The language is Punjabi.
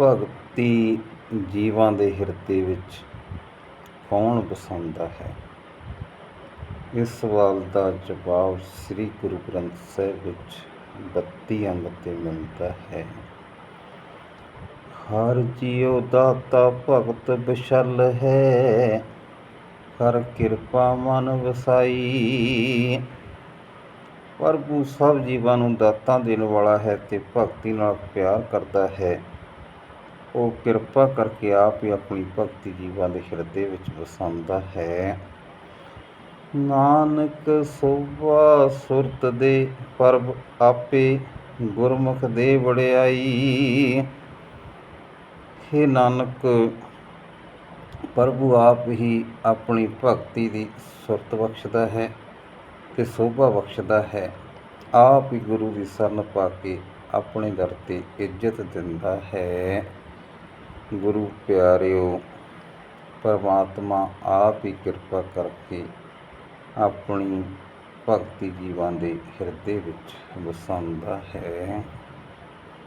ਭਗਤੀ ਜੀਵਾਂ ਦੇ ਹਿਰਦੇ ਵਿੱਚ ਕੌਣ ਵਸਾਉਂਦਾ ਹੈ? ਇਸ ਸਵਾਲ ਦਾ ਜਵਾਬ ਸ੍ਰੀ ਗੁਰੂ ਗ੍ਰੰਥ ਸਾਹਿਬ ਵਿੱਚ 32 ਅੰਗ ਤੇ ਮਿਲਦਾ ਹੈ। ਹਰ ਜੀਉ ਦਾਤਾ ਭਗਤ ਬਿਸ਼ਲ ਹੈ ਕਰ ਕਿਰਪਾ ਮਨ ਵਸਾਈ। ਪ੍ਰਭੂ ਸਭ ਜੀਵਾਂ ਨੂੰ ਦਾਤਾਂ ਦੇਣ ਵਾਲਾ ਹੈ ਤੇ ਭਗਤੀ ਨਾਲ ਪਿਆਰ ਕਰਦਾ ਹੈ। ਉਹ ਕਿਰਪਾ ਕਰਕੇ ਆਪ ਹੀ ਆਪਣੀ ਭਗਤੀ ਜੀਵਾਂ ਦੇ ਹਿਰਦੇ ਵਿੱਚ ਵਸਾਉਂਦਾ ਹੈ। ਨਾਨਕ ਸੋਭਾ ਸੁਰਤ ਦੇ ਪਰਬ ਆਪੇ ਗੁਰਮੁਖ ਦੇ ਵੜਿਆਈ हे ਨਾਨਕ, ਪ੍ਰਭੂ ਆਪ ਹੀ ਆਪਣੀ ਭਗਤੀ ਦੀ ਸੁਰਤ ਬਖਸ਼ਦਾ ਹੈ ਤੇ ਸੋਭਾ ਬਖਸ਼ਦਾ ਹੈ। ਆਪ ਹੀ ਗੁਰੂ ਦੀ ਸ਼ਰਨ ਪਾ ਕੇ ਆਪਣੇ ਦਰ ਤੇ ਇੱਜ਼ਤ ਦਿੰਦਾ ਹੈ। ਗੁਰੂ ਪਿਆਰਿਓ, ਪਰਮਾਤਮਾ ਆਪ ਹੀ ਕਿਰਪਾ ਕਰਕੇ ਆਪਣੀ ਭਗਤੀ ਜੀਵਾਂ ਦੇ ਹਿਰਦੇ ਵਿੱਚ ਵਸਾਉਂਦਾ ਹੈ।